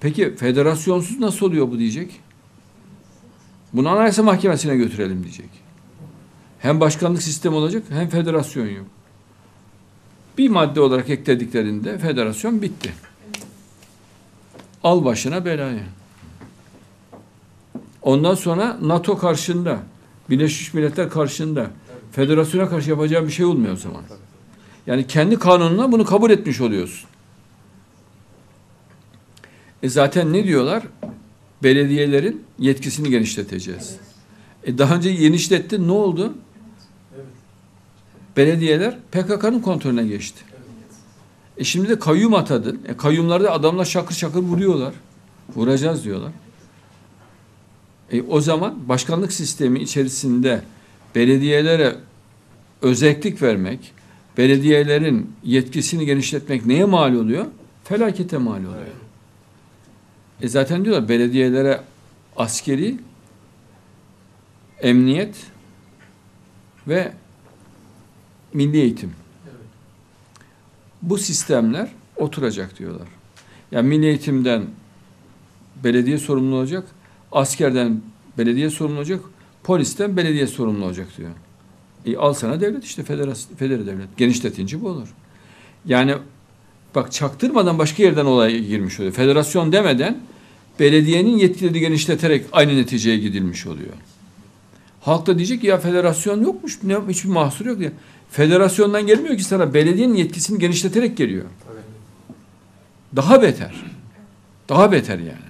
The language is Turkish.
Peki federasyonsuz nasıl oluyor bu diyecek. Bunu Anayasa Mahkemesi'ne götürelim diyecek. Hem başkanlık sistemi olacak hem federasyon yok. Bir madde olarak eklediklerinde federasyon bitti. Al başına belayı. Ondan sonra NATO karşında, Birleşmiş Milletler karşında federasyona karşı yapacağım bir şey olmuyor o zaman. Yani kendi kanununa bunu kabul etmiş oluyorsun. E zaten ne diyorlar? Belediyelerin yetkisini genişleteceğiz. E daha önce genişletti ne oldu? Belediyeler PKK'nın kontrolüne geçti. E şimdi de kayyum atadın. E kayyumlarda adamlar şakır şakır vuruyorlar. Vuracağız diyorlar. E o zaman başkanlık sistemi içerisinde belediyelere özellik vermek, belediyelerin yetkisini genişletmek neye mal oluyor? Felakete mal oluyor. E zaten diyorlar belediyelere askeri, emniyet ve milli eğitim. Bu sistemler oturacak diyorlar. Yani milli eğitimden belediye sorumlu olacak, askerden belediye sorumlu olacak, polisten belediye sorumlu olacak diyor. E al sana devlet işte federasyon, federe devlet. Genişletince bu olur. Yani bak çaktırmadan başka yerden olaya girmiş oluyor. Federasyon demeden belediyenin yetkileri genişleterek aynı neticeye gidilmiş oluyor. Halk da diyecek ki ya federasyon yokmuş, ne, hiçbir mahsur yok diye. Federasyondan gelmiyor ki sana belediyenin yetkisini genişleterek geliyor. Daha beter. Daha beter yani.